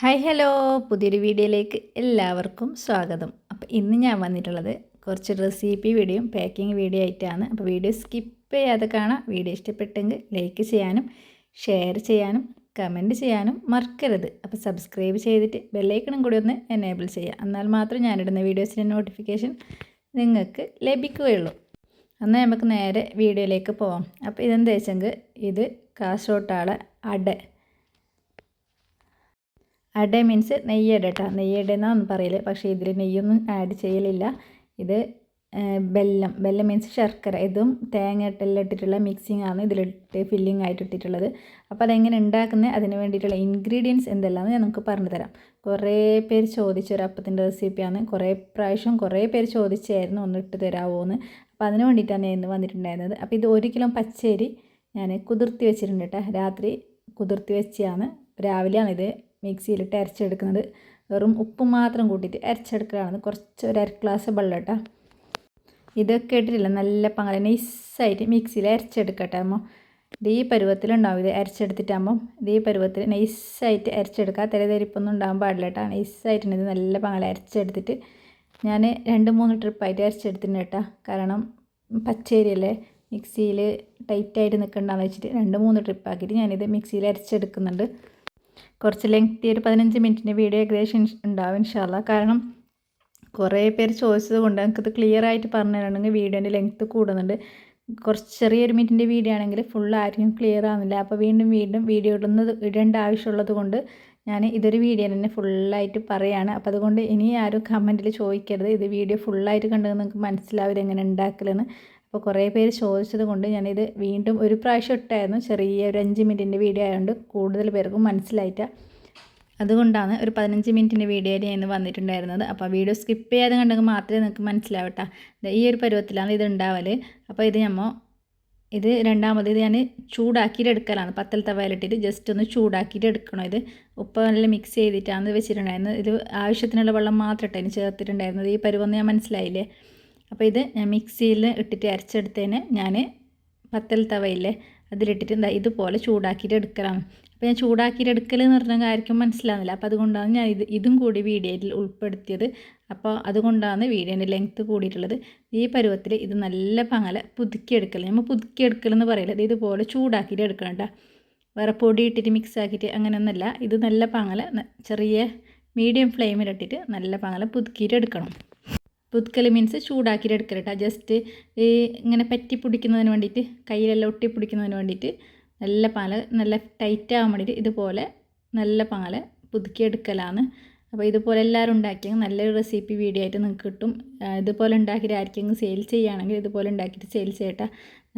Hi hello പുതിയൊരു വീഡിയോയിലേക്ക് എല്ലാവർക്കും സ്വാഗതം. അപ്പോൾ ഇന്ന് ഞാൻ വന്നിട്ടുള്ളത് കുറച്ച് റെസിപ്പി വീഡിയോയും പാക്കിംഗ് വീഡിയോ ആയിട്ടാണ്. അപ്പോൾ വീഡിയോ സ്കിപ്പ് ചെയ്യാതെ കാണാം. വീഡിയോ ഇഷ്ടപ്പെട്ടെങ്കിൽ ലൈക്ക് ചെയ്യാനും ഷെയർ ചെയ്യാനും കമന്റ് ചെയ്യാനും മറക്കരുത്. അപ്പോൾ സബ്സ്ക്രൈബ് ചെയ്തിട്ട് ബെല്ലൈക്കണും കൂടി ഒന്ന് എനേബിൾ ചെയ്യുക. എന്നാൽ മാത്രം ഞാനിടുന്ന വീഡിയോസിന്റെ നോട്ടിഫിക്കേഷൻ നിങ്ങൾക്ക് ലഭിക്കുകയുള്ളൂ. എന്നാൽ നമുക്ക് നേരെ വീഡിയോയിലേക്ക് പോവാം. അപ്പോൾ ഇതെന്താ വെച്ചെങ്കിൽ ഇത് കാസോട്ടാളെ അട. അട മീൻസ് നെയ്യട കേട്ടോ നെയ്യട എന്നാണ് പറയൽ. പക്ഷേ ഇതിൽ നെയ്യൊന്നും ആഡ് ചെയ്യലില്ല. ഇത് ബെല്ലം. ബെല്ലം മീൻസ് ശർക്കര. ഇതും തേങ്ങ ഇട്ടെല്ലാം ഇട്ടിട്ടുള്ള മിക്സിംഗ് ആണ് ഇതിലിട്ട് ഫില്ലിംഗ് ആയിട്ട് ഇട്ടിട്ടുള്ളത്. അപ്പോൾ അതെങ്ങനെ ഉണ്ടാക്കുന്നത് അതിന് വേണ്ടിയിട്ടുള്ള ഇൻഗ്രീഡിയൻസ് എന്തെല്ലാമെന്ന് ഞാൻ നമുക്ക് പറഞ്ഞു തരാം. കുറേ പേര് ചോദിച്ച ഒരു അപ്പത്തിന്റെ റെസിപ്പിയാണ് കുറേ പ്രാവശ്യം കുറേ പേര് ചോദിച്ചായിരുന്നു ഒന്ന് ഇട്ട് തരാമോ എന്ന് അപ്പോൾ അതിന് വേണ്ടിയിട്ടാണ് ഞാൻ ഇന്ന് വന്നിട്ടുണ്ടായിരുന്നത്. അപ്പോൾ ഇത് ഒരു കിലോ പച്ചരി ഞാൻ കുതിർത്തി വെച്ചിട്ടുണ്ട് കേട്ടോ. രാത്രി കുതിർത്തി വെച്ചാണ് രാവിലെയാണ് ഇത് മിക്സിയിലിട്ട് അരച്ചെടുക്കുന്നത്. വെറും ഉപ്പ് മാത്രം കൂട്ടിയിട്ട് അരച്ചെടുക്കുകയാണ് കുറച്ച് ഒരു അര ഗ്ലാസ് വെള്ളം കേട്ടോ ഇതൊക്കെ ഇട്ടിട്ടില്ല. നല്ല പങ്കാളി നൈസായിട്ട് മിക്സിയിൽ അരച്ചെടുക്കട്ടെ അമ്മ. ഇത് ഈ പരുവത്തിലുണ്ടാവും ഇത് അരച്ചെടുത്തിട്ടാകുമ്പം ഇത് ഈ പരുവത്തിൽ നൈസായിട്ട് അരച്ചെടുക്കുക. തിരതിരിപ്പൊന്നും ഉണ്ടാകാൻ പാടില്ല കേട്ടോ. നൈസായിട്ടുണ്ട് ഇത് നല്ല പങ്ങനെ അരച്ചെടുത്തിട്ട് ഞാൻ രണ്ട് മൂന്ന് ട്രിപ്പായിട്ട് അരച്ചെടുത്തിട്ടുണ്ട് കേട്ടോ. കാരണം പച്ചേരിയല്ലേ മിക്സിയിൽ ടൈറ്റായിട്ട് നിൽക്കണ്ടെന്ന് വെച്ചിട്ട് രണ്ട് മൂന്ന് ട്രിപ്പാക്കിയിട്ട് ഞാനിത് മിക്സിയിൽ അരച്ചെടുക്കുന്നുണ്ട്. കുറച്ച് ലെങ്തി ഒരു പതിനഞ്ച് മിനിറ്റിന്റെ വീഡിയോ ഏകദേശം ഉണ്ടാവും ഇൻഷാല്ല കാരണം കുറേ പേര് ചോദിച്ചത് കൊണ്ട് എനിക്കത് ക്ലിയർ ആയിട്ട് പറഞ്ഞു തരണമെങ്കിൽ വീഡിയോന്റെ ലെങ്ത്ത് കൂടുന്നുണ്ട്. കുറച്ച് ചെറിയൊരു മിനിറ്റിന്റെ വീഡിയോ ആണെങ്കിൽ ഫുൾ ആയിരിക്കും ക്ലിയർ ആവുന്നില്ല. അപ്പോൾ വീണ്ടും വീണ്ടും വീഡിയോ ഇടുന്നത് ഇടേണ്ട ആവശ്യമുള്ളത് കൊണ്ട് ഞാൻ ഇതൊരു വീഡിയോ തന്നെ ഫുള്ളായിട്ട് പറയുകയാണ് അപ്പോൾ അതുകൊണ്ട് ഇനി ആരും കമന്റിൽ ചോദിക്കരുത്. ഇത് വീഡിയോ ഫുള്ളായിട്ട് കണ്ടത് നിങ്ങൾക്ക് മനസ്സിലാവില്ല എങ്ങനെ ഉണ്ടാക്കലെന്ന്. അപ്പോൾ കുറേ പേര് ചോദിച്ചത് കൊണ്ട് ഞാനിത് വീണ്ടും ഒരു പ്രാവശ്യം ഇട്ടായിരുന്നു. ചെറിയ ഒരു അഞ്ച് മിനിറ്റിന്റെ വീഡിയോ ആയതുകൊണ്ട് കൂടുതൽ പേർക്കും മനസ്സിലായിട്ട അതുകൊണ്ടാണ് ഒരു പതിനഞ്ച് മിനിറ്റിന്റെ വീഡിയോയിൽ ഞാൻ വന്നിട്ടുണ്ടായിരുന്നത്. അപ്പോൾ വീഡിയോ സ്കിപ്പ് ചെയ്യാതെ കണ്ടെങ്കിൽ മാത്രമേ നിങ്ങൾക്ക് മനസ്സിലാവട്ടെ ഈ ഒരു പരുവത്തിലാണ് ഇത് ഉണ്ടാവൽ അപ്പോൾ ഇത് നമ്മൾ ഇത് രണ്ടാമത് ഇത് ഞാൻ ചൂടാക്കിയിട്ട് എടുക്കലാണ്. പത്തൽ തവയിലിട്ടിട്ട് ജസ്റ്റ് ഒന്ന് ചൂടാക്കിയിട്ട് എടുക്കണം ഇത്. ഉപ്പ് നല്ല മിക്സ് ചെയ്തിട്ടാണ് വെച്ചിട്ടുണ്ടായിരുന്നത്. ഇത് ആവശ്യത്തിനുള്ള വെള്ളം മാത്രം ഇട്ടതിന് ചേർത്തിട്ടുണ്ടായിരുന്നത്. ഈ പരുവെന്ന് ഞാൻ മനസ്സിലായില്ലേ? അപ്പോൾ ഇത് ഞാൻ മിക്സിയിൽ ഇട്ടിട്ട് അരച്ചെടുത്തതിന് ഞാൻ പത്തൽ തവയില്ലേ അതിലിട്ടിട്ട് എന്താ ഇതുപോലെ ചൂടാക്കിയിട്ട് എടുക്കലാണ് അപ്പോൾ ഞാൻ ചൂടാക്കിയിട്ട് എടുക്കൽ എന്ന് പറഞ്ഞ കാര്യം മനസ്സിലാവുന്നില്ല. അപ്പോൾ അതുകൊണ്ടാണ് ഞാൻ ഇത് ഇതും കൂടി വീഡിയോയിൽ ഉൾപ്പെടുത്തിയത്. അപ്പോൾ അതുകൊണ്ടാണ് വീഡിയോന്റെ ലെങ്ത്ത് കൂടിയിട്ടുള്ളത്. ഈ പരുവത്തിൽ ഇത് നല്ല പങ്ങല പുതുക്കിയെടുക്കൽ നമ്മൾ പുതുക്കിയെടുക്കൽ എന്ന് പറയില്ല ഇതുപോലെ ചൂടാക്കിയിട്ട് എടുക്കണം കേട്ടോ. വേറെ പൊടി ഇട്ടിട്ട് മിക്സ് ആക്കിയിട്ട് അങ്ങനെയൊന്നുമല്ല. ഇത് നല്ല പങ്ങല ചെറിയ മീഡിയം ഫ്ലെയിമിലിട്ടിട്ട് നല്ല പങ്ങല പുതുക്കിയിട്ട് എടുക്കണം. പുതുക്കൽ മീൻസ് ചൂടാക്കിയിട്ട് എടുക്കൽ കേട്ടോ ജസ്റ്റ് ഈ ഇങ്ങനെ പറ്റി പിടിക്കുന്നതിന് വേണ്ടിയിട്ട് കയ്യിലെല്ലാം ഒട്ടി പിടിക്കുന്നതിന് വേണ്ടിയിട്ട് നല്ല പാൽ നല്ല ടൈറ്റ് ആകാൻ വേണ്ടിയിട്ട് ഇതുപോലെ നല്ല പാൽ പുതുക്കിയെടുക്കലാണ് അപ്പോൾ ഇതുപോലെ എല്ലാവരും ഉണ്ടാക്കിയെങ്കിൽ നല്ലൊരു റെസിപ്പി വീഡിയോ ആയിട്ട് നിങ്ങൾക്ക് കിട്ടും. ഇതുപോലെ ഉണ്ടാക്കിയിട്ട് ആർക്കെങ്കിലും സെയിൽ ചെയ്യുകയാണെങ്കിൽ ഇതുപോലെ ഉണ്ടാക്കിയിട്ട് സെയിൽ ചെയ്യട്ടെ.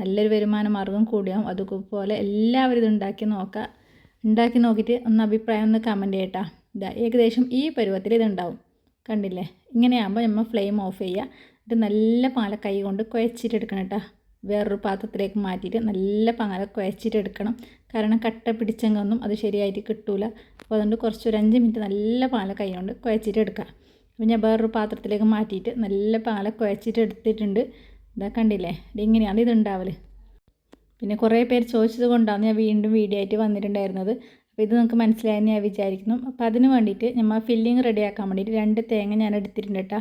നല്ലൊരു വരുമാന മാർഗം കൂടിയാവും. അതുപോലെ എല്ലാവരും ഇത് ഉണ്ടാക്കി നോക്കുക ഉണ്ടാക്കി നോക്കിയിട്ട് ഒന്ന് അഭിപ്രായം ഒന്ന് കമന്റ് ചെയ്യട്ടാ. ഇതാ ഏകദേശം ഈ പരുവത്തിൽ ഇതുണ്ടാവും. കണ്ടില്ലേ? ഇങ്ങനെയാകുമ്പോൾ നമ്മൾ ഫ്ലെയിം ഓഫ് ചെയ്യുക ഇത് നല്ല പാല കൈ കൊണ്ട് കുഴച്ചിട്ടെടുക്കണം കേട്ടോ വേറൊരു പാത്രത്തിലേക്ക് മാറ്റിയിട്ട് നല്ല പാല കുഴച്ചിട്ടെടുക്കണം. കാരണം കട്ട പിടിച്ചെങ്കൊന്നും അത് ശരിയായിട്ട് കിട്ടൂല. അപ്പോൾ അതുകൊണ്ട് കുറച്ച് ഒരു അഞ്ച് മിനിറ്റ് നല്ല പാല കൈ കൊണ്ട് കുഴച്ചിട്ട് എടുക്കുക അപ്പോൾ ഞാൻ വേറൊരു പാത്രത്തിലേക്ക് മാറ്റിയിട്ട് നല്ല പാല കുഴച്ചിട്ട് എടുത്തിട്ടുണ്ട് ഇതാ കണ്ടില്ലേ ഇതിങ്ങനെയാണ് ഇതുണ്ടാവൽ പിന്നെ കുറേ പേര് ചോദിച്ചത് കൊണ്ടാണ് ഞാൻ വീണ്ടും വീഡിയോ ആയിട്ട് വന്നിട്ടുണ്ടായിരുന്നത്. അപ്പോൾ ഇത് നിങ്ങൾക്ക് മനസ്സിലായെന്ന് ഞാൻ വിചാരിക്കുന്നു. അപ്പോൾ അതിന് വേണ്ടിയിട്ട് നമ്മൾ ഫില്ലിങ് റെഡിയാക്കാൻ വേണ്ടിയിട്ട് രണ്ട് തേങ്ങ ഞാൻ എടുത്തിട്ടുണ്ട് കേട്ടോ.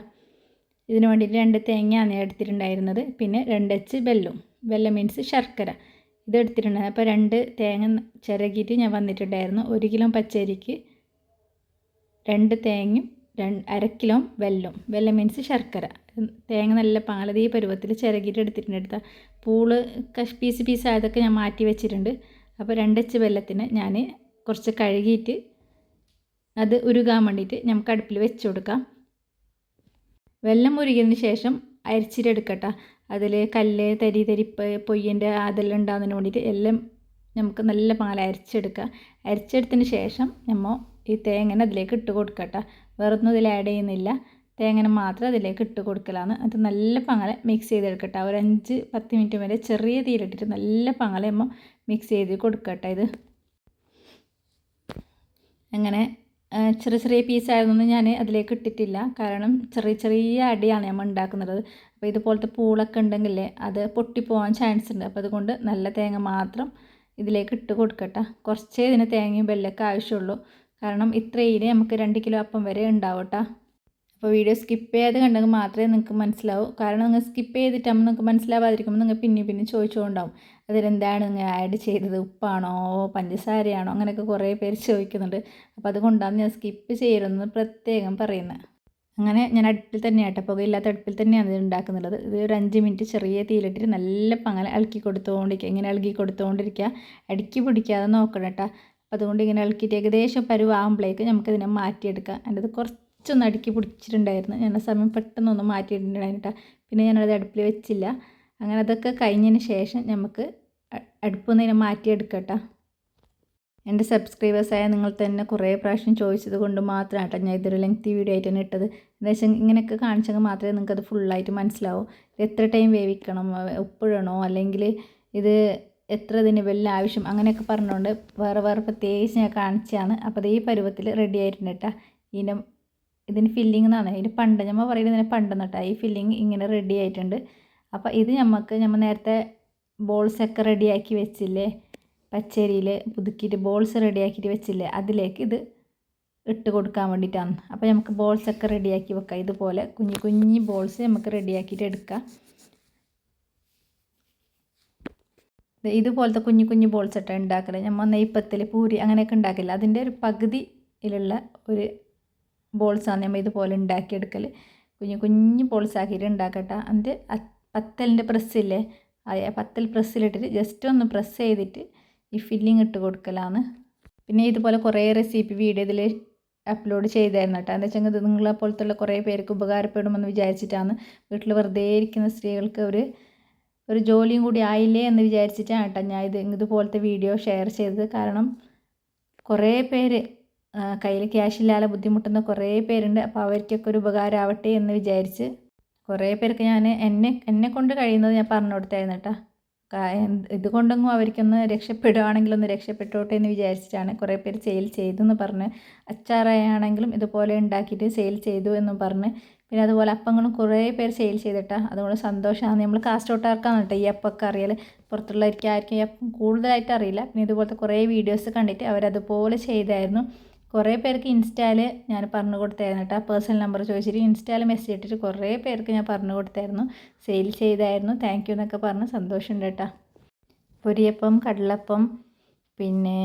ഇതിന് വേണ്ടിയിട്ട് രണ്ട് തേങ്ങയാണ് ഞാൻ എടുത്തിട്ടുണ്ടായിരുന്നത്. പിന്നെ രണ്ടച്ച് ബെല്ലും വെല്ലം. മീൻസ് ശർക്കര. ഇത് എടുത്തിട്ടുണ്ടായിരുന്നു അപ്പോൾ രണ്ട് തേങ്ങ ചിരകിയിട്ട് ഞാൻ വന്നിട്ടുണ്ടായിരുന്നു. ഒരു കിലോ പച്ചരിക്ക് രണ്ട് തേങ്ങയും രണ്ട് അര കിലോ വെല്ലം. വെല്ലം മീൻസ് ശർക്കര. തേങ്ങ നല്ല പാലതീ പരുവത്തിൽ ചിരകിയിട്ട് എടുത്തിട്ടുണ്ട് എടുത്ത പൂൾ കഷ് പീസ് പീസ് ആയതൊക്കെ ഞാൻ മാറ്റി വെച്ചിട്ടുണ്ട്. അപ്പോൾ രണ്ടച്ച് വെല്ലത്തിന് ഞാൻ കുറച്ച് കഴുകിയിട്ട് അത് ഉരുകാൻ വേണ്ടിയിട്ട് നമുക്ക് അടുപ്പിൽ വെച്ച് കൊടുക്കാം. വെള്ളം ഉരുകിയതിന് ശേഷം അരിച്ചിട്ടെടുക്കട്ടെ അതിൽ കല്ല് തരി തരിപ്പ് പൊയ്യന്റെ അതെല്ലാം ഉണ്ടാകുന്നതിന് വേണ്ടിയിട്ട് എല്ലാം നമുക്ക് നല്ല പാൽ അരിച്ചെടുക്കുക. അരിച്ചെടുത്തതിന് ശേഷം നമ്മൾ ഈ തേങ്ങനെ അതിലേക്ക് ഇട്ട് കൊടുക്കട്ടെ. വേറൊന്നും ഇതിൽ ആഡ് ചെയ്യുന്നില്ല. തേങ്ങനെ മാത്രം അതിലേക്ക് ഇട്ട് കൊടുക്കലാണ്. അത് നല്ല പങ്ങല മിക്സ് ചെയ്തെടുക്കട്ടെ. ഒരു അഞ്ച് പത്ത് മിനിറ്റ് വരെ ചെറിയ തീയിലിട്ടിട്ട് നല്ല പങ്ങല നമ്മൾ മിക്സ് ചെയ്ത് കൊടുക്കട്ടെ ഇത്. അങ്ങനെ ചെറിയ ചെറിയ പീസായതൊന്നും ഞാൻ അതിലേക്ക് ഇട്ടിട്ടില്ല. കാരണം ചെറിയ ചെറിയ അടിയാണ് നമ്മൾ ഉണ്ടാക്കുന്നത്. അപ്പോൾ ഇതുപോലത്തെ പൂളൊക്കെ ഉണ്ടെങ്കിൽ അത് പൊട്ടിപ്പോകാൻ ചാൻസ് ഉണ്ട്. അപ്പോൾ അതുകൊണ്ട് നല്ല തേങ്ങ മാത്രം ഇതിലേക്ക് ഇട്ട് കൊടുക്കട്ടെ. കുറച്ചേ ഇതിന് തേങ്ങയും വെല്ലൊക്കെ ആവശ്യമുള്ളൂ. കാരണം ഇത്രയും നമുക്ക് രണ്ട് കിലോ അപ്പം വരെ ഉണ്ടാവും കേട്ടോ. അപ്പോൾ വീഡിയോ സ്കിപ്പ് ചെയ്യാതെ കണ്ടെങ്കിൽ മാത്രമേ നിങ്ങൾക്ക് മനസ്സിലാവൂ. കാരണം നിങ്ങൾ സ്കിപ്പ് ചെയ്തിട്ടാകുമ്പോൾ നിങ്ങൾക്ക് മനസ്സിലാവാതിരിക്കുമ്പോൾ നിങ്ങൾ പിന്നെ പിന്നെ ചോദിച്ചുകൊണ്ടാവും. അതിലെന്താണ് നിങ്ങൾ ആഡ് ചെയ്തത്? ഉപ്പാണോ? പഞ്ചസാരയാണോ? അങ്ങനെയൊക്കെ കുറേ പേര് ചോദിക്കുന്നുണ്ട്. അപ്പോൾ അതുകൊണ്ടാണ് ഞാൻ സ്കിപ്പ് ചെയ്യരുതെന്ന് പ്രത്യേകം പറയുന്നത്. അങ്ങനെ ഞാൻ അടുപ്പിൽ തന്നെയാട്ടോ പുകയില്ലാത്ത അടുപ്പിൽ തന്നെയാണ് ഇത് ഉണ്ടാക്കുന്നുള്ളത് ഇത് ഒരു അഞ്ച് മിനിറ്റ് ചെറിയ തീയിലിട്ടിട്ട് നല്ല പങ്ങനെ ഇളക്കി കൊടുത്തുകൊണ്ടിരിക്കുക. ഇങ്ങനെ ഇളകി കൊടുത്തുകൊണ്ടിരിക്കുക. അടുക്കി പിടിക്കാതെ നോക്കണം കേട്ടോ. അപ്പോൾ അതുകൊണ്ട് ഇങ്ങനെ ഇളക്കിയിട്ട് ഏകദേശം പരുവാകുമ്പോഴേക്ക് നമുക്കിതിനെ മാറ്റിയെടുക്കാം. എന്റെ അത് കുറച്ചൊന്ന് അടുക്കി പിടിച്ചിട്ടുണ്ടായിരുന്നു. ഞാൻ ആ സമയം പെട്ടെന്നൊന്ന് മാറ്റിയിട്ടുണ്ടായിരുന്നു കേട്ടോ പിന്നെ ഞാനത് അടുപ്പിൽ വെച്ചില്ല. അങ്ങനെ അതൊക്കെ കഴിഞ്ഞതിന് ശേഷം നമുക്ക് അടുപ്പിൽ നിന്ന് ഇതിനെ മാറ്റിയെടുക്കാം കേട്ടോ എന്റെ സബ്സ്ക്രൈബേഴ്സായ നിങ്ങൾ തന്നെ കുറേ പ്രാവശ്യം ചോദിച്ചത് കൊണ്ട് മാത്രമാണ് കേട്ടോ ഞാൻ ഇതൊരു ലെങ്തി വീഡിയോ ആയിട്ട് ഇട്ടത്. എന്താ വെച്ചാൽ ഇങ്ങനെയൊക്കെ കാണിച്ചെങ്കിൽ മാത്രമേ നിങ്ങൾക്ക് അത് ഫുള്ളായിട്ട് മനസ്സിലാവൂ. എത്ര ടൈം വേവിക്കണം? ഉപ്പിടണോ? അല്ലെങ്കിൽ ഇത് എത്ര ഇതിന് വലിയ ആവശ്യം? അങ്ങനെയൊക്കെ പറഞ്ഞുകൊണ്ട് വേറെ വേറെ പ്രത്യേകിച്ച് ഞാൻ കാണിച്ചാണ് അപ്പോൾ അത് ഈ പരുവത്തിൽ റെഡി ആയിട്ടുണ്ട് കേട്ടോ. ഇതിന്റെ ഇതിന് ഫില്ലിംഗ് എന്നാണ് ഇതിന് പണ്ട് നമ്മൾ പറയുന്നത് ഇതിന് പണ്ടെന്ന് കേട്ടോ. ഈ ഫില്ലിംഗ് ഇങ്ങനെ റെഡി ആയിട്ടുണ്ട്. അപ്പോൾ ഇത് നമുക്ക് നമ്മൾ നേരത്തെ ബോൾസൊക്കെ റെഡിയാക്കി വെച്ചില്ലേ? പച്ചരിയിൽ പുതുക്കിയിട്ട് ബോൾസ് റെഡിയാക്കിയിട്ട് വെച്ചില്ലേ? അതിലേക്ക് ഇത് ഇട്ട് കൊടുക്കാൻ വേണ്ടിയിട്ടാണ് അപ്പോൾ നമുക്ക് ബോൾസൊക്കെ റെഡിയാക്കി വെക്കാം. ഇതുപോലെ കുഞ്ഞു കുഞ്ഞു ബോൾസ് നമുക്ക് റെഡിയാക്കിയിട്ട് എടുക്കാം. ഇതുപോലത്തെ കുഞ്ഞു കുഞ്ഞു ബോൾസ് ഇട്ടാണ് ഉണ്ടാക്കൽ. നമ്മൾ നെയ്പ്പത്തിൽ പൂരി അങ്ങനെയൊക്കെ ഉണ്ടാക്കില്ല അതിന്റെ ഒരു പകുതിയിലുള്ള ഒരു ബോൾസാണ് നമ്മൾ ഇതുപോലെ ഉണ്ടാക്കിയെടുക്കൽ കുഞ്ഞു കുഞ്ഞു ബോൾസ് ആക്കിയിട്ട് ഉണ്ടാക്കട്ടെ. എന്നിട്ട് പത്തലിന്റെ പ്രസ്സില്ലേ? ആ പത്തൽ പ്രസ്സിലിട്ടിട്ട് ജസ്റ്റ് ഒന്ന് പ്രസ് ചെയ്തിട്ട് ഈ ഫില്ലിങ് ഇട്ട് കൊടുക്കലാണ് പിന്നെ ഇതുപോലെ കുറേ റെസിപ്പി വീഡിയോ ഇതിൽ അപ്ലോഡ് ചെയ്തായിരുന്നു കേട്ടോ. എന്താ വെച്ചാൽ നിങ്ങളെ പോലത്തുള്ള കുറേ പേർക്ക് ഉപകാരപ്പെടുമെന്ന് വിചാരിച്ചിട്ടാണ്. വീട്ടിൽ വെറുതെ ഇരിക്കുന്ന സ്ത്രീകൾക്ക് ഒരു ഒരു ജോലിയും കൂടി ആയില്ലേ എന്ന് വിചാരിച്ചിട്ടാണ് കേട്ടോ ഞാൻ ഇത് ഇതുപോലത്തെ വീഡിയോ ഷെയർ ചെയ്തത്. കാരണം കുറേ പേര് കയ്യിൽ ക്യാഷ് ഇല്ലാതെ ബുദ്ധിമുട്ടുന്ന കുറേ പേരുണ്ട്. അപ്പോൾ അവർക്കൊക്കെ ഒരു ഉപകാരമാവട്ടെ എന്ന് വിചാരിച്ച് കുറേ പേർക്ക് ഞാൻ എന്നെ എന്നെ കൊണ്ട് കഴിയുന്നത് ഞാൻ പറഞ്ഞു കൊടുത്തായിരുന്നു കേട്ടോ. ഇതുകൊണ്ടൊന്നും അവർക്കൊന്ന് രക്ഷപ്പെടുകയാണെങ്കിൽ ഒന്ന് രക്ഷപ്പെട്ടോട്ടെ എന്ന് വിചാരിച്ചിട്ടാണ് കുറേ പേര് സെയിൽ ചെയ്തു എന്ന് പറഞ്ഞ് അച്ചാറായാണെങ്കിലും ഇതുപോലെ ഉണ്ടാക്കിയിട്ട് സെയിൽ ചെയ്തു എന്നും പറഞ്ഞ് പിന്നെ അതുപോലെ അപ്പങ്ങളും കുറേ പേര് സെയിൽ ചെയ്തിട്ടാ. അതുകൊണ്ട് സന്തോഷമാണ് നമ്മൾ കാസ്റ്റ് കാസ്റ്റോട്ടാർക്കാണ് കേട്ടോ ഈ അപ്പൊക്കെ അറിയാൽ പുറത്തുള്ളവർക്ക് ആർക്കും ഈ അപ്പം കൂടുതലായിട്ട് അറിയില്ല. പിന്നെ ഇതുപോലത്തെ കുറേ വീഡിയോസ് കണ്ടിട്ട് അവരതുപോലെ ചെയ്തായിരുന്നു. കുറേ പേർക്ക് ഇൻസ്റ്റയിൽ ഞാൻ പറഞ്ഞു കൊടുത്തായിരുന്നു കേട്ടോ. പേഴ്സണൽ നമ്പർ ചോദിച്ചിട്ട് ഇൻസ്റ്റാൽ മെസ്സേജ് ഇട്ടിട്ട് കുറേ പേർക്ക് ഞാൻ പറഞ്ഞു കൊടുത്തായിരുന്നു. സെയിൽ ചെയ്തായിരുന്നു. താങ്ക് യു എന്നൊക്കെ പറഞ്ഞ് സന്തോഷമുണ്ട് കേട്ടോ. പൊരിയപ്പം കടലപ്പം പിന്നെ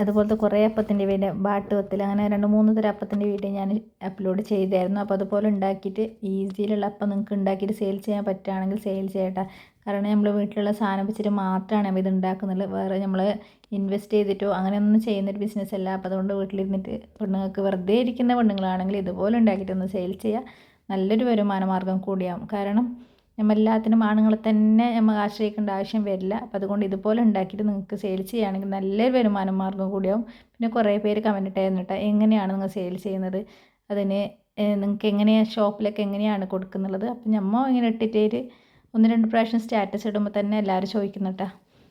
അതുപോലത്തെ കുറേ അപ്പത്തിന്റെ വീട് ബാട്ടുവത്തിൽ അങ്ങനെ രണ്ട് മൂന്ന് തരം അപ്പത്തിന്റെ വീഡിയോ ഞാൻ അപ്ലോഡ് ചെയ്തായിരുന്നു. അപ്പോൾ അതുപോലെ ഉണ്ടാക്കിയിട്ട് ഈസിയിലുള്ള അപ്പം നിങ്ങൾക്ക് ഉണ്ടാക്കിയിട്ട് സെയിൽ ചെയ്യാൻ പറ്റുകയാണെങ്കിൽ സെയിൽ ചെയ്യട്ടെ. കാരണം നമ്മൾ വീട്ടിലുള്ള സാധനം വെച്ചിട്ട് മാത്രമാണ് ഇത് ഉണ്ടാക്കുന്നത്. വേറെ നമ്മൾ ഇൻവെസ്റ്റ് ചെയ്തിട്ടോ അങ്ങനെയൊന്നും ചെയ്യുന്നൊരു ബിസിനസ് അല്ല. അപ്പോൾ അതുകൊണ്ട് വീട്ടിലിരുന്നിട്ട് പെണ്ണുങ്ങൾക്ക് വെറുതെ ഇരിക്കുന്ന പെണ്ണുങ്ങളാണെങ്കിൽ ഇതുപോലെ ഉണ്ടാക്കിയിട്ടൊന്ന് സെയിൽ ചെയ്യുക നല്ലൊരു വരുമാന മാർഗം കൂടിയാവും. കാരണം നമ്മൾ എല്ലാത്തിനും ആണുങ്ങളെ തന്നെ നമ്മൾ ആശ്രയിക്കേണ്ട ആവശ്യം വരില്ല. അപ്പം അതുകൊണ്ട് ഇതുപോലെ ഉണ്ടാക്കിയിട്ട് നിങ്ങൾക്ക് സെയിൽ ചെയ്യുകയാണെങ്കിൽ നല്ലൊരു വരുമാന മാർഗം കൂടിയാവും. പിന്നെ കുറേ പേര് കമന്റ് ഇട്ടായിരുന്നു കേട്ടോ എങ്ങനെയാണ് നിങ്ങൾ സെയിൽ ചെയ്യുന്നത്? അതിന് നിങ്ങൾക്ക് എങ്ങനെയാണ് ഷോപ്പിലൊക്കെ എങ്ങനെയാണ് കൊടുക്കുന്നുള്ളത് അപ്പം നമ്മൾ ഇങ്ങനെ ഇട്ടിട്ട് ഒന്ന് രണ്ട് പ്രാവശ്യം സ്റ്റാറ്റസ് ഇടുമ്പോൾ തന്നെ എല്ലാവരും ചോദിക്കുന്നുട്ടാ.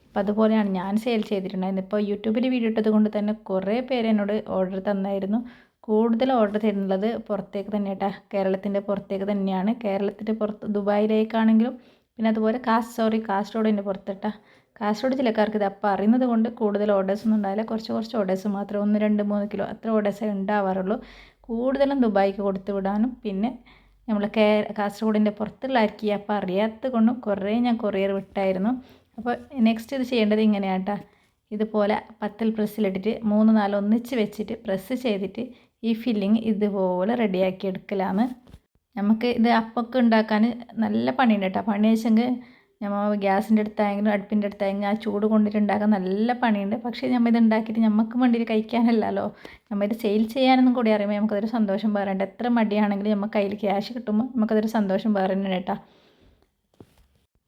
അപ്പോൾ അതുപോലെയാണ് ഞാൻ സെയിൽ ചെയ്തിട്ടുണ്ടായിരുന്നത്. ഇപ്പോൾ യൂട്യൂബിൽ വീഡിയോ ഇട്ടത് കൊണ്ട് തന്നെ കുറേ പേര് എന്നോട് ഓർഡർ തന്നായിരുന്നു. കൂടുതൽ ഓർഡർ തരുന്നത് പുറത്തേക്ക് തന്നെ കേട്ടോ കേരളത്തിന്റെ പുറത്തേക്ക് തന്നെയാണ്. കേരളത്തിന്റെ പുറത്ത് ദുബായിലേക്കാണെങ്കിലും പിന്നെ അതുപോലെ കാസ് സോറി കാസർഗോഡിന്റെ പുറത്തിട്ടാ. കാസർഗോഡ് ജില്ലക്കാർക്ക് ഇത് അപ്പം അറിയുന്നത് കൊണ്ട് കൂടുതൽ ഓർഡേഴ്സ് ഒന്നും ഉണ്ടാവില്ല. കുറച്ച് കുറച്ച് ഓർഡേഴ്സ് മാത്രം ഒന്ന് രണ്ട് മൂന്ന് കിലോ അത്ര ഓർഡേഴ്സേ ഉണ്ടാവാറുള്ളൂ. കൂടുതലും ദുബായിക്ക് കൊടുത്തു വിടാനും പിന്നെ നമ്മൾ കേ കാസർഗോഡിന്റെ പുറത്തുള്ള ആർക്കി അപ്പം അറിയാത്തത് കൊണ്ടും കുറേ ഞാൻ കൊറിയർ വിട്ടായിരുന്നു. അപ്പോൾ നെക്സ്റ്റ് ഇത് ചെയ്യേണ്ടത് ഇങ്ങനെയാണ് കേട്ടോ ഇതുപോലെ പത്തൽ പ്രസ്സിലിട്ടിട്ട് മൂന്ന് നാല് ഒന്നിച്ച് വെച്ചിട്ട് പ്രസ് ചെയ്തിട്ട് ഈ ഫില്ലിങ് ഇതുപോലെ റെഡിയാക്കി എടുക്കലാണ്. നമുക്ക് ഇത് അപ്പൊക്കെ ഉണ്ടാക്കാൻ നല്ല പണിയുണ്ട് കേട്ടോ. പണി വെച്ചെങ്കിൽ നമ്മൾ ഗ്യാസിന്റെ അടുത്തായെങ്കിലും അടുപ്പിന്റെ അടുത്തായെങ്കിലും ആ ചൂട് കൊണ്ടിട്ട് ഉണ്ടാക്കാൻ നല്ല പണിയുണ്ട്. പക്ഷേ നമ്മൾ ഇത് ഉണ്ടാക്കിയിട്ട് നമുക്ക് വേണ്ടി കഴിക്കാനല്ലല്ലോ. നമ്മൾ ഇത് സെയിൽ ചെയ്യാനൊന്നും കൂടി അറിയുമ്പോൾ നമുക്കതൊരു സന്തോഷം വേറെ എത്ര മടിയാണെങ്കിലും നമുക്ക് കയ്യിൽ ക്യാഷ് കിട്ടുമ്പോൾ നമുക്കതൊരു സന്തോഷം തന്നെ കേട്ടോ.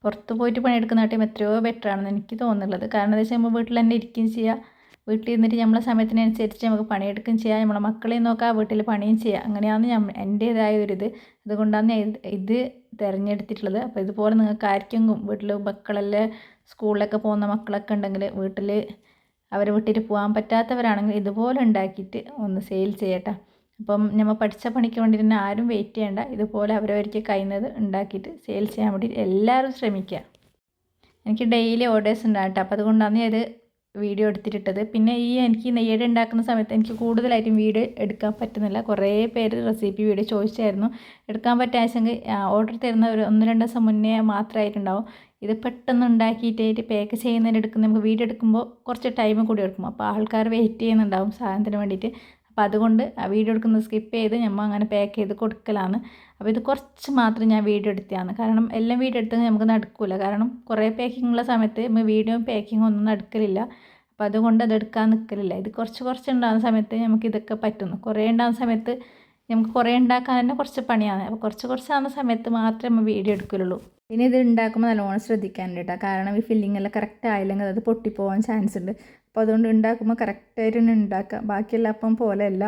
പുറത്ത് പോയിട്ട് പണിയെടുക്കുന്ന ടൈം എത്രയോ ബെറ്ററാണെന്ന് എനിക്ക് തോന്നുന്നുള്ളത്. കാരണം എന്താ വെച്ചാൽ നമ്മൾ വീട്ടിൽ തന്നെ ഇരിക്കുകയും ചെയ്യുക വീട്ടിൽ ഇരുന്നിട്ട് നമ്മളെ സമയത്തിനനുസരിച്ച് നമുക്ക് പണിയെടുക്കുകയും ചെയ്യാം. നമ്മളെ മക്കളെയും നോക്കാം വീട്ടിൽ പണിയും ചെയ്യാം. അങ്ങനെയാണ് ഞാൻ എന്റേതായ ഒരു ഇത്. അതുകൊണ്ടാണ് ഇത് തിരഞ്ഞെടുത്തിട്ടുള്ളത്. അപ്പോൾ ഇതുപോലെ നിങ്ങൾക്ക് ആർക്കെങ്കിലും വീട്ടിൽ മക്കളെല്ലാം സ്കൂളിലൊക്കെ പോകുന്ന മക്കളൊക്കെ ഉണ്ടെങ്കിൽ വീട്ടിൽ അവരെ വീട്ടിൽ പോകാൻ പറ്റാത്തവരാണെങ്കിൽ ഇതുപോലെ ഉണ്ടാക്കിയിട്ട് ഒന്ന് സെയിൽ ചെയ്യട്ടെ. അപ്പം നമ്മൾ പഠിച്ച പണിക്ക് വേണ്ടി തന്നെ ആരും വെയിറ്റ് ചെയ്യേണ്ട. ഇതുപോലെ അവരവർക്ക് കഴിയുന്നത് ഉണ്ടാക്കിയിട്ട് സെയിൽ ചെയ്യാൻ വേണ്ടി എല്ലാവരും ശ്രമിക്കുക. എനിക്ക് ഡെയിലി ഓർഡേഴ്സ് ഉണ്ടാകട്ടെ. അപ്പോൾ അതുകൊണ്ടാണ് ഇത് വീഡിയോ എടുത്തിട്ടിട്ടത്. പിന്നെ ഈ എനിക്ക് നെയ്യട ഉണ്ടാക്കുന്ന സമയത്ത് എനിക്ക് കൂടുതലായിട്ടും വീഡിയോ എടുക്കാൻ പറ്റുന്നില്ല. കുറേ പേര് റെസിപ്പി വീഡിയോ ചോദിച്ചായിരുന്നു. എടുക്കാൻ പറ്റാച്ചെങ്കിൽ ഓർഡർ തരുന്ന ഒരു ഒന്ന് രണ്ട് ദിവസം മുന്നേ മാത്രമായിട്ടുണ്ടാവും. ഇത് പെട്ടെന്ന് ഉണ്ടാക്കിയിട്ട് പാക്ക് ചെയ്യുന്നതിന് എടുക്കുന്ന നമുക്ക് വീഡിയോ എടുക്കുമ്പോൾ കുറച്ച് ടൈം കൂടി എടുക്കും. അപ്പോൾ ആൾക്കാർ വെയിറ്റ് ചെയ്യുന്നുണ്ടാവും സാധനത്തിന് വേണ്ടിയിട്ട്. അപ്പോൾ അതുകൊണ്ട് ആ വീഡിയോ എടുക്കുന്നത് സ്കിപ്പ് ചെയ്ത് നമ്മൾ അങ്ങനെ പാക്ക് ചെയ്ത് കൊടുക്കലാണ്. അപ്പോൾ ഇത് കുറച്ച് മാത്രം ഞാൻ വീഡിയോ എടുത്തതാണ്. കാരണം എല്ലാം വീഡിയോ എടുത്തെങ്കിൽ നമുക്ക് നടക്കില്ല കാരണം കുറേ പാക്കിംഗ് ഉള്ള സമയത്ത് നമ്മൾ വീഡിയോ പാക്കിംഗ് ഒന്നും നടക്കലില്ല. അപ്പോൾ അതുകൊണ്ട് അത് എടുക്കാൻ നിൽക്കലില്ല ഇത് കുറച്ച് കുറച്ച് ഉണ്ടാകുന്ന സമയത്ത് നമുക്ക് ഇതൊക്കെ പറ്റുന്നു. കുറേ ഉണ്ടാകുന്ന സമയത്ത് നമുക്ക് കുറേ ഉണ്ടാക്കാൻ തന്നെ കുറച്ച് പണിയാണ്. അപ്പോൾ കുറച്ച് കുറച്ചാകുന്ന സമയത്ത് മാത്രമേ നമ്മൾ വീഡിയോ എടുക്കലുള്ളൂ. ഇനി ഇത് ഉണ്ടാക്കുമ്പോൾ നല്ലോണം ശ്രദ്ധിക്കാനുണ്ട് കേട്ടോ. കാരണം ഈ ഫില്ലിങ്ങെല്ലാം കറക്റ്റ് ആയില്ലെങ്കിൽ അത് പൊട്ടിപ്പോകാൻ ചാൻസ് ഉണ്ട്. അപ്പോൾ അതുകൊണ്ട് ഉണ്ടാക്കുമ്പോൾ കറക്റ്റായിട്ട് തന്നെ ഉണ്ടാക്കുക ബാക്കിയുള്ള അപ്പം പോലെയല്ല.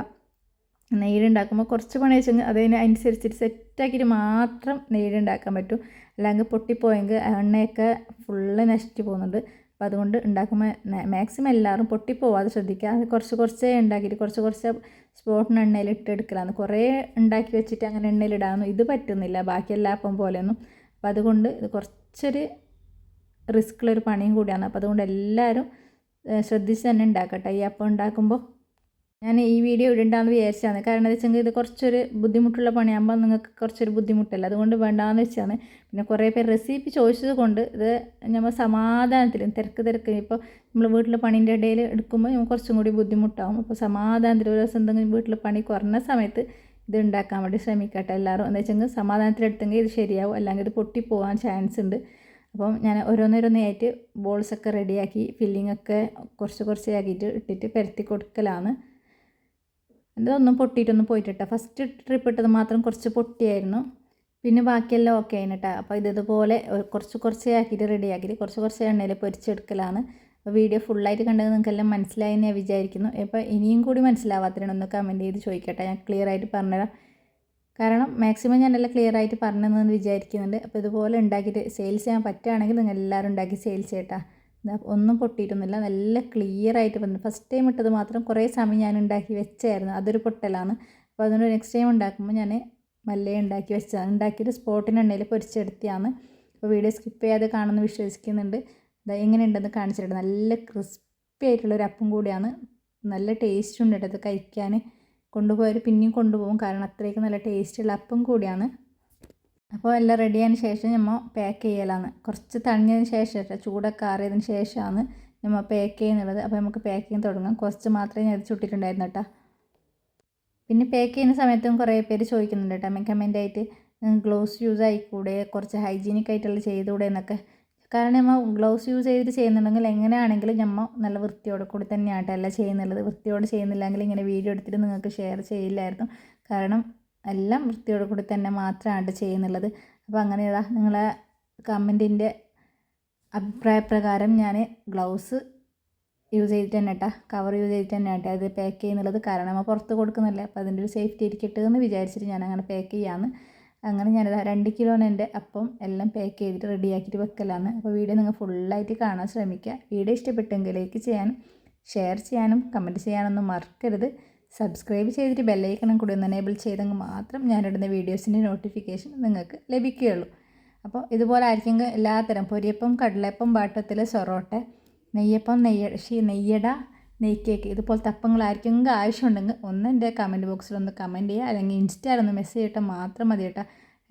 നെയ്യുണ്ടാക്കുമ്പോൾ കുറച്ച് പണി വെച്ചെങ്കിൽ അതിന് അനുസരിച്ചിട്ട് സെറ്റാക്കിയിട്ട് മാത്രം നെയ്യുണ്ടാക്കാൻ പറ്റും. അല്ലെങ്കിൽ പൊട്ടിപ്പോയെങ്കിൽ എണ്ണയൊക്കെ ഫുള്ള് നശിച്ചു പോകുന്നുണ്ട്. അപ്പോൾ അതുകൊണ്ട് ഉണ്ടാക്കുമ്പോൾ മാക്സിമം എല്ലാവരും പൊട്ടിപ്പോവാതെ ശ്രദ്ധിക്കുക അത് കുറച്ച് കുറച്ചേ ഉണ്ടാക്കിയിട്ട് കുറച്ച് കുറച്ച് സ്പോട്ടിന് എണ്ണയിൽ ഇട്ടെടുക്കലാണ് കുറേ ഉണ്ടാക്കി വെച്ചിട്ട് അങ്ങനെ എണ്ണയിൽ ഇടാമെന്നും ഇത് പറ്റുന്നില്ല. ബാക്കി എല്ലാ അപ്പം പോലെയൊന്നും. അപ്പോൾ അതുകൊണ്ട് ഇത് കുറച്ചൊരു റിസ്ക്കുള്ളൊരു പണിയും കൂടിയാണ്. അപ്പോൾ അതുകൊണ്ട് എല്ലാവരും ശ്രദ്ധിച്ച് തന്നെ ഉണ്ടാക്കട്ടെ. ഈ അപ്പം ഉണ്ടാക്കുമ്പോൾ ഞാൻ ഈ വീഡിയോ ഇടണ്ടാന്ന് വിചാരിച്ചാണ് കാരണം എന്താ വെച്ചെങ്കിൽ ഇത് കുറച്ചൊരു ബുദ്ധിമുട്ടുള്ള പണിയാകുമ്പോൾ നിങ്ങൾക്ക് കുറച്ചൊരു ബുദ്ധിമുട്ടല്ല? അതുകൊണ്ട് വേണ്ടാന്ന് വെച്ചാണ്. പിന്നെ കുറേ പേർ റെസിപ്പി ചോദിച്ചത് കൊണ്ട് ഇത് നമ്മൾ സമാധാനത്തിലും തിരക്ക് തിരക്ക് ഇപ്പോൾ നമ്മൾ വീട്ടിലെ പണീന്റെ ഇടയിൽ എടുക്കുമ്പോൾ നമുക്ക് കുറച്ചും കൂടി ബുദ്ധിമുട്ടാവും. അപ്പോൾ സമാധാനത്തിൽ ഒരു ദിവസം എന്തെങ്കിലും വീട്ടിലെ പണി കുറഞ്ഞ സമയത്ത് ഇത് ഉണ്ടാക്കാൻ വേണ്ടി ശ്രമിക്കട്ടെ എല്ലാവരും. എന്താ വെച്ചെങ്കിൽ സമാധാനത്തിലെടുത്തെങ്കിൽ ഇത് ശരിയാവും. അല്ലെങ്കിൽ ഇത് പൊട്ടിപ്പോകാൻ ചാൻസ് ഉണ്ട്. അപ്പം ഞാൻ ഓരോന്നോരോന്നായിട്ട് ബോൾസൊക്കെ റെഡിയാക്കി ഫില്ലിങ്ങൊക്കെ കുറച്ച് കുറച്ച് ആക്കിയിട്ട് ഇട്ടിട്ട് പരത്തി കൊടുക്കലാണ്. ഇതൊന്നും പൊട്ടിയിട്ടൊന്നും പോയിട്ടിട്ട ഫസ്റ്റ് ട്രിപ്പ് ഇട്ടത് മാത്രം കുറച്ച് പൊട്ടിയായിരുന്നു. പിന്നെ ബാക്കിയെല്ലാം ഓക്കെ ആയിരുന്നു കേട്ടോ അപ്പോൾ ഇതുപോലെ കുറച്ച് കുറച്ച് ആക്കിയിട്ട് റെഡി ആക്കിയിട്ട് കുറച്ച് കുറച്ച് എണ്ണയിൽ പൊരിച്ചെടുക്കലാണ്. അപ്പോൾ വീഡിയോ ഫുള്ളായിട്ട് കണ്ടത് നിങ്ങൾക്കെല്ലാം മനസ്സിലായി എന്ന് ഞാൻ വിചാരിക്കുന്നു. അപ്പോൾ ഇനിയും കൂടി മനസ്സിലാവാത്തതിനൊന്ന് കമന്റ് ചെയ്ത് ചോദിക്കട്ടെ. ഞാൻ ക്ലിയർ ആയിട്ട് പറഞ്ഞുതരാം. കാരണം മാക്സിമം ഞാൻ എല്ലാം ക്ലിയർ ആയിട്ട് പറഞ്ഞതെന്ന് വിചാരിക്കുന്നുണ്ട്. അപ്പോൾ ഇതുപോലെ ഉണ്ടാക്കിയിട്ട് സെയിൽസ് ചെയ്യാൻ പറ്റുകയാണെങ്കിൽ നിങ്ങൾ എല്ലാവരും ഉണ്ടാക്കി സെയിൽസ് ചെയ്യട്ടാ. ഒന്നും പൊട്ടിയിട്ടൊന്നുമില്ല. നല്ല ക്ലിയർ ആയിട്ട് വന്നു ഫസ്റ്റ് ടൈം ഇട്ടത് മാത്രം കുറേ സമയം ഞാൻ ഉണ്ടാക്കി വെച്ചായിരുന്നു. അതൊരു പൊട്ടലാണ്. അപ്പോൾ അതുകൊണ്ട് നെക്സ്റ്റ് ടൈം ഉണ്ടാക്കുമ്പോൾ ഞാൻ മല്ലേ ഉണ്ടാക്കി വെച്ചതാണ് ഉണ്ടാക്കിയിട്ട് സ്പോട്ടിനെണ്ണയിൽ പൊരിച്ചെടുത്തിയാണ് അപ്പോൾ വീഡിയോ സ്കിപ്പ് ചെയ്യാതെ കാണുമെന്ന് വിശ്വസിക്കുന്നുണ്ട്. എങ്ങനെയുണ്ടെന്ന് കാണിച്ചിട്ടുണ്ട് നല്ല ക്രിസ്പി ആയിട്ടുള്ളൊരു അപ്പം കൂടിയാണ്. നല്ല ടേസ്റ്റ് ഉണ്ട് കേട്ടോ. ഇത് കഴിക്കാൻ. കൊണ്ടുപോയവർ പിന്നെയും കൊണ്ടുപോകും. കാരണം അത്രയ്ക്ക് നല്ല ടേസ്റ്റുള്ള അപ്പം കൂടിയാണ്. അപ്പോൾ എല്ലാം റെഡി ആയതിന് ശേഷം നമ്മൾ പാക്ക് ചെയ്യലാണ്. കുറച്ച് തണിഞ്ഞതിന് ശേഷം ചൂടൊക്കെ ആറിയതിന് ശേഷമാണ് നമ്മൾ പാക്ക് ചെയ്യുന്നുള്ളത് അപ്പോൾ നമുക്ക് പാക്കിങ് തുടങ്ങാം. കുറച്ച് മാത്രമേ ഞാൻ ചുട്ടിട്ടുണ്ടായിരുന്നു കേട്ടോ. പിന്നെ പാക്ക് ചെയ്യുന്ന സമയത്തും കുറേ പേര് ചോദിക്കുന്നുണ്ട് കേട്ടോ. കമന്റ് ആയിട്ട് ഗ്ലൗസ് യൂസ് ആയിക്കൂടെ? കുറച്ച് ഹൈജീനിക് ആയിട്ടുള്ള ചെയ്തുകൂടെ എന്നൊക്കെ. കാരണം നമ്മൾ ഗ്ലൗസ് യൂസ് ചെയ്തിട്ട് ചെയ്യുന്നുണ്ടെങ്കിൽ എങ്ങനെയാണെങ്കിലും നമ്മൾ നല്ല വൃത്തിയോടെ കൂടി തന്നെയാണ് അല്ല ചെയ്യുന്നുള്ളത് വൃത്തിയോടെ ചെയ്യുന്നില്ലെങ്കിൽ ഇങ്ങനെ വീഡിയോ എടുത്തിട്ട് നിങ്ങൾക്ക് ഷെയർ ചെയ്യില്ലായിരുന്നു. കാരണം എല്ലാം വൃത്തിയോടെ കൂടി തന്നെ മാത്രമാണ് ചെയ്യുന്നുള്ളത്. അപ്പോൾ അങ്ങനെ നിങ്ങളെ കമന്റിന്റെ അഭിപ്രായപ്രകാരം ഞാൻ ഗ്ലൗസ് യൂസ് ചെയ്തിട്ട് തന്നെ കേട്ടോ കവർ യൂസ് ചെയ്തിട്ട് തന്നെ കേട്ടോ അത് പാക്ക് ചെയ്യുന്നുള്ളത്. കാരണം നമ്മൾ പുറത്ത് കൊടുക്കുന്നില്ല അപ്പോൾ അതിന്റെ ഒരു സേഫ്റ്റി ഇരിക്കട്ടെ എന്ന് വിചാരിച്ചിട്ട് ഞാൻ അങ്ങനെ പാക്ക് ചെയ്യാമെന്ന് അങ്ങനെ ഞാനിത് രണ്ട് കിലോന്റെ അപ്പം എല്ലാം പാക്ക് ചെയ്തിട്ട് റെഡിയാക്കിയിട്ട് വെക്കലാണ്. അപ്പോൾ വീഡിയോ നിങ്ങൾ ഫുള്ളായിട്ട് കാണാൻ ശ്രമിക്കുക. വീഡിയോ ഇഷ്ടപ്പെട്ടെങ്കിൽ ലൈക്ക് ചെയ്യാനും ഷെയർ ചെയ്യാനും കമന്റ് ചെയ്യാനൊന്നും മറക്കരുത്. സബ്സ്ക്രൈബ് ചെയ്തിട്ട് ബെല്ലൈക്കണം കൂടി ഒന്ന് എനേബിൾ ചെയ്തെങ്കിൽ മാത്രം ഞാനിടുന്ന വീഡിയോസിന്റെ നോട്ടിഫിക്കേഷൻ നിങ്ങൾക്ക് ലഭിക്കുകയുള്ളൂ. അപ്പോൾ ഇതുപോലെ ആയിരിക്കും എല്ലാത്തരം പൊരിയപ്പം കടലപ്പം ബാട്ടത്തിൽ സൊറോട്ട നെയ്യപ്പം നെയ്യ ഷീ നെയ്യട നെയ് കേക്ക് ഇതുപോലത്തെ അപ്പങ്ങൾ ആർക്കെങ്കിലും ആവശ്യമുണ്ടെങ്കിൽ ഒന്ന് എന്റെ കമന്റ് ബോക്സിൽ ഒന്ന് കമന്റ് ചെയ്യുക. അല്ലെങ്കിൽ ഇൻസ്റ്റയിലൊന്ന് മെസ്സേജ് ഇട്ടാൽ മാത്രം മതി കേട്ടോ.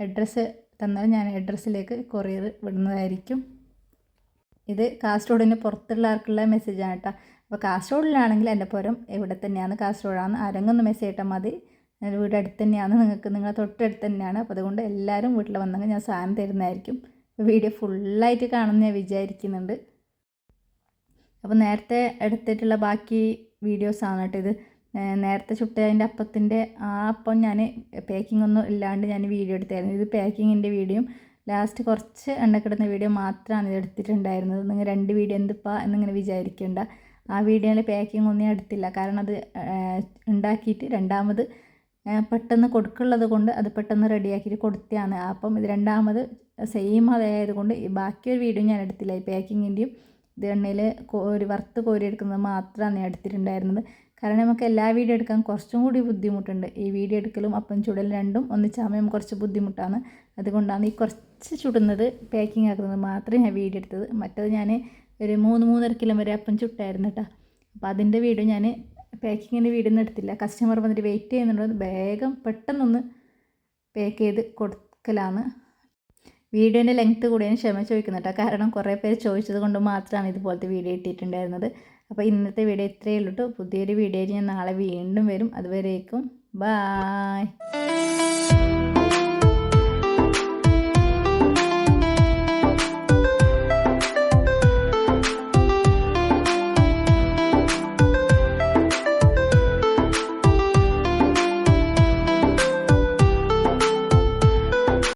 അഡ്രസ്സ് തന്നാൽ ഞാൻ അഡ്രസ്സിലേക്ക് കൊറിയർ വിടുന്നതായിരിക്കും. ഇത് കാസർഗോഡിന് ആർക്കുള്ള മെസ്സേജാണ് കേട്ടോ. അപ്പോൾ കാസർഗോഡിലാണെങ്കിൽ എന്റെ പുരം ഇവിടെ തന്നെയാണ്. കാസർഗോഡാണ്. ആരെങ്കിലും മെസ്സേജ് ഇട്ടാൽ മതി. എന്റെ വീട് അടുത്ത് തന്നെയാണ്. നിങ്ങൾക്ക് നിങ്ങളെ തൊട്ടടുത്ത് തന്നെയാണ്. അപ്പോൾ അതുകൊണ്ട് എല്ലാവരും വീട്ടിൽ വന്നെങ്കിൽ ഞാൻ സാധനം തരുന്നതായിരിക്കും. വീഡിയോ ഫുള്ളായിട്ട് കാണുമെന്ന് ഞാൻ വിചാരിക്കുന്നുണ്ട്. അപ്പോൾ നേരത്തെ എടുത്തിട്ടുള്ള ബാക്കി വീഡിയോസാണ് കേട്ടോ ഇത്. നേരത്തെ ചുട്ടതിന്റെ അപ്പത്തിന്റെ ആ അപ്പം ഞാൻ പാക്കിംഗ് ഒന്നും ഇല്ലാണ്ട് ഞാൻ വീഡിയോ എടുത്തായിരുന്നു. ഇത് പാക്കിങ്ങിന്റെ വീഡിയോയും ലാസ്റ്റ് കുറച്ച് എണ്ണക്കിടുന്ന വീഡിയോ മാത്രമാണ് ഇത് എടുത്തിട്ടുണ്ടായിരുന്നത്. നിങ്ങൾ രണ്ട് വീഡിയോ എന്തിപ്പാ എന്നിങ്ങനെ വിചാരിക്കേണ്ട. ആ വീഡിയോയിൽ പാക്കിംഗ് ഒന്നും എടുത്തില്ല. കാരണം അത് ഉണ്ടാക്കിയിട്ട് രണ്ടാമത് പെട്ടെന്ന് കൊടുക്കുള്ളത് കൊണ്ട് അത് പെട്ടെന്ന് റെഡിയാക്കിയിട്ട് കൊടുത്തതാണ് അപ്പം ഇത് രണ്ടാമത് സെയിം അതായത് കൊണ്ട് ബാക്കിയൊരു വീഡിയോ ഞാൻ എടുത്തില്ല. ഈ പാക്കിങ്ങിന്റെയും ഇത് എണ്ണയിൽ ഒരു വറുത്ത് കോരിയെടുക്കുന്നത് മാത്രമാണ് ഞാൻ എടുത്തിട്ടുണ്ടായിരുന്നത്. കാരണം നമുക്ക് എല്ലാ വീഡിയോ എടുക്കാൻ കുറച്ചും കൂടി ബുദ്ധിമുട്ടുണ്ട്. ഈ വീഡിയോ എടുക്കലും അപ്പം ചുടലും രണ്ടും ഒന്നിച്ചാകുമ്പോൾ കുറച്ച് ബുദ്ധിമുട്ടാണ്. അതുകൊണ്ടാണ് ഈ കുറച്ച് ചുടുന്നത് പാക്കിംഗ് ആക്കുന്നത് മാത്രമേ ഞാൻ വീഡിയോ എടുത്തത്. മറ്റത് ഞാൻ ഒരു മൂന്ന് മൂന്നര കിലോ വരെ അപ്പം ചുട്ടായിരുന്നു കേട്ടോ. അപ്പോൾ അതിന്റെ വീഡിയോ ഞാൻ പാക്കിങ്ങിന്റെ വീഡിയോ ഒന്നും എടുത്തില്ല. കസ്റ്റമർ വന്നിട്ട് വെയിറ്റ് ചെയ്യുന്നുണ്ട്. വേഗം പെട്ടെന്നൊന്ന് പാക്ക് ചെയ്ത് കൊടുക്കലാണ്. വീഡിയോന്റെ ലെങ്ത്ത് കൂടിയതിന് ക്ഷമ ചോദിക്കുന്നു കേട്ടോ കാരണം കുറേ പേര് ചോദിച്ചത് കൊണ്ട് മാത്രമാണ് ഇതുപോലത്തെ വീഡിയോ ഇട്ടിട്ടുണ്ടായിരുന്നത്. അപ്പോൾ ഇന്നത്തെ വീഡിയോ ഇത്രയേ ഉള്ളൂ കേട്ടോ പുതിയൊരു വീഡിയോ ഞാൻ നാളെ വീണ്ടും വരും. അതുവരേക്കും. ബായ്